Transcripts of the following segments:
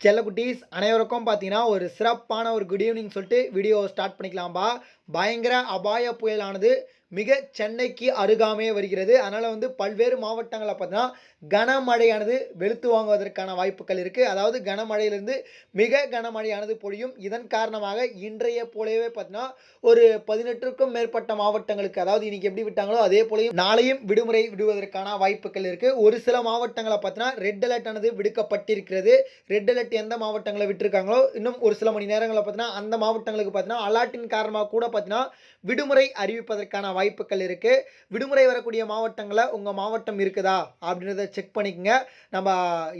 செல்லக்குட்டீஸ் அனைவருக்கும் பார்த்தீங்கன்னா ஒரு சிறப்பான ஒரு குட் ஈவினிங் சொல்லிட்டு வீடியோ ஸ்டார்ட் பண்ணிக்கலாம்பா. பயங்கர அபாய புயலானது மிக சென்னைக்கு அருகாமே வருகிறது. அதனால் வந்து பல்வேறு மாவட்டங்களில் பார்த்தீங்கன்னா கனமழையானது வெளுத்து வாங்குவதற்கான வாய்ப்புகள் இருக்குது அதாவது கனமழையிலிருந்து மிக கனமழையானது பொழியும். இதன் காரணமாக இன்றைய போலவே பார்த்தீங்கன்னா ஒரு பதினெட்டுக்கும் மேற்பட்ட மாவட்டங்களுக்கு அதாவது இன்றைக்கி எப்படி விட்டாங்களோ அதே போலையும் நாளையும் விடுமுறை விடுவதற்கான வாய்ப்புகள் இருக்குது ஒரு சில மாவட்டங்களை பார்த்தீங்கன்னா ரெட் அலர்ட் ஆனது விடுக்கப்பட்டிருக்கிறது. ரெட் அலர்ட் எந்த மாவட்டங்களை விட்டுருக்காங்களோ இன்னும் ஒரு சில மணி நேரங்களில் பார்த்தீங்கன்னா அந்த மாவட்டங்களுக்கு பார்த்தீங்கன்னா அலர்ட்டின் காரணமாக கூட பார்த்தீங்கன்னா விடுமுறை அறிவிப்பதற்கான வாய்ப்புகள் இருக்குது விடுமுறை வரக்கூடிய மாவட்டங்களில் உங்கள் மாவட்டம் இருக்குதா? அப்படின்றத செக் பண்ணிக்கோங்க. நம்ம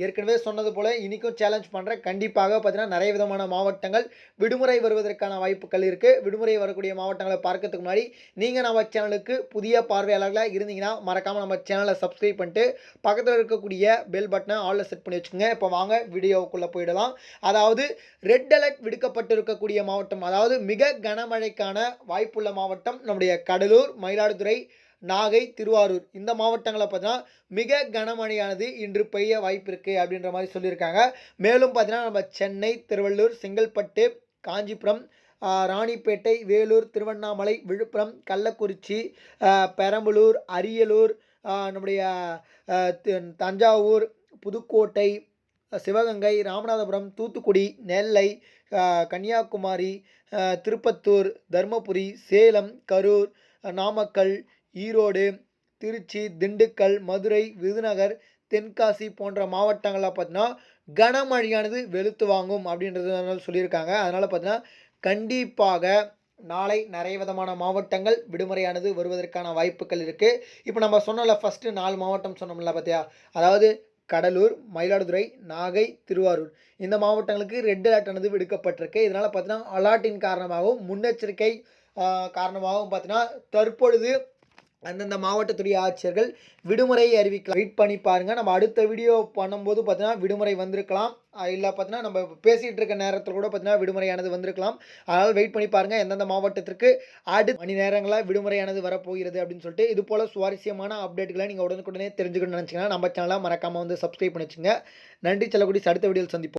ஏற்கனவே சொன்னது போல் இன்றைக்கும் சேலஞ்ச் பண்ணுறேன் கண்டிப்பாக பார்த்தீங்கன்னா நிறைய விதமான மாவட்டங்கள் விடுமுறை வருவதற்கான வாய்ப்புகள் இருக்குது விடுமுறை வரக்கூடிய மாவட்டங்களை பார்க்கறதுக்கு முன்னாடி நீங்கள் நம்ம சேனலுக்கு புதிய பார்வையாளர்களாக இருந்தீங்கன்னா மறக்காமல் நம்ம சேனலை சப்ஸ்கிரைப் பண்ணிட்டு பக்கத்தில் இருக்கக்கூடிய பெல் பட்டனை ஆலில் செட் பண்ணி வச்சுக்கோங்க. இப்போ வாங்க வீடியோவுக்குள்ளே போயிடலாம். அதாவது ரெட் அலர்ட் விடுக்கப்பட்டிருக்கக்கூடிய மாவட்டம் அதாவது மிக கனமழைக்கான வாய்ப்புள்ள மாவட்டம் நம்முடைய கடலூர். மயிலாடுதுறை நாகை திருவாரூர். இந்த மாவட்டங்களை பார்த்தீங்கன்னா மிக கனமழையானது இன்று பெய்ய வாய்ப்பு இருக்குது அப்படின்ற மாதிரி சொல்லியிருக்காங்க. மேலும் பார்த்தீங்கன்னா நம்ம சென்னை திருவள்ளூர் செங்கல்பட்டு காஞ்சிபுரம் ராணிப்பேட்டை வேலூர் திருவண்ணாமலை விழுப்புரம் கள்ளக்குறிச்சி பெரம்பலூர் அரியலூர் நம்முடைய தஞ்சாவூர் புதுக்கோட்டை சிவகங்கை ராமநாதபுரம் தூத்துக்குடி நெல்லை கன்னியாகுமரி திருப்பத்தூர் தருமபுரி சேலம் கரூர் நாமக்கல் ஈரோடு திருச்சி திண்டுக்கல் மதுரை விருதுநகர் தென்காசி போன்ற மாவட்டங்களில் பார்த்தீங்கன்னா கனமழையானது வெளுத்து வாங்கும் அப்படின்றது சொல்லியிருக்காங்க. அதனால் பார்த்தீங்கன்னா கண்டிப்பாக நாளை நிறைய விதமான மாவட்டங்கள் விடுமுறையானது வருவதற்கான வாய்ப்புகள் இருக்குது இப்போ நம்ம சொன்னோம்ல ஃபஸ்ட்டு நாலு மாவட்டம் சொன்னோம்ல பார்த்தியா அதாவது கடலூர் மயிலாடுதுறை நாகை திருவாரூர். இந்த மாவட்டங்களுக்கு ரெட் அலர்ட் ஆனது விடுக்கப்பட்டிருக்கு. இதனால் பார்த்தீங்கன்னா அலர்ட்டின் காரணமாகவும் முன்னெச்சரிக்கை காரணமாகவும் பார்த்தீங்கன்னா தற்பொழுது அந்தந்த மாவட்டத்துடைய ஆட்சியர்கள் விடுமுறை அறிவிக்கலாம். வெயிட் பண்ணி பாருங்கள் நம்ம அடுத்த வீடியோ பண்ணும்போது பார்த்தீங்கன்னா விடுமுறை வந்திருக்கலாம். இல்லை பார்த்தீங்கன்னா நம்ம பேசிகிட்டு இருக்க நேரத்தில் கூட பார்த்தீங்கன்னா விடுமுறையானது வந்திருக்கலாம். அதனால் வெயிட் பண்ணி பாருங்கள் எந்தெந்த மாவட்டத்திற்கு அடுத்த மணி நேரங்களாக விடுமுறையானது வரப்போகிறது அப்படின்னு சொல்லிட்டு இது போல் சுவாரஸ்யமான அப்டேட்டுகளை நீங்கள் உடனுக்குடனே தெரிஞ்சுக்கணும்னு நினச்சிங்கன்னா நம்ம சேனலாக மறக்காமல் வந்து சப்ஸ்கிரைப் பண்ணிச்சுங்க நன்றி செல்லக்கூடிய அடுத்த வீடியோவில் சந்திப்போம்.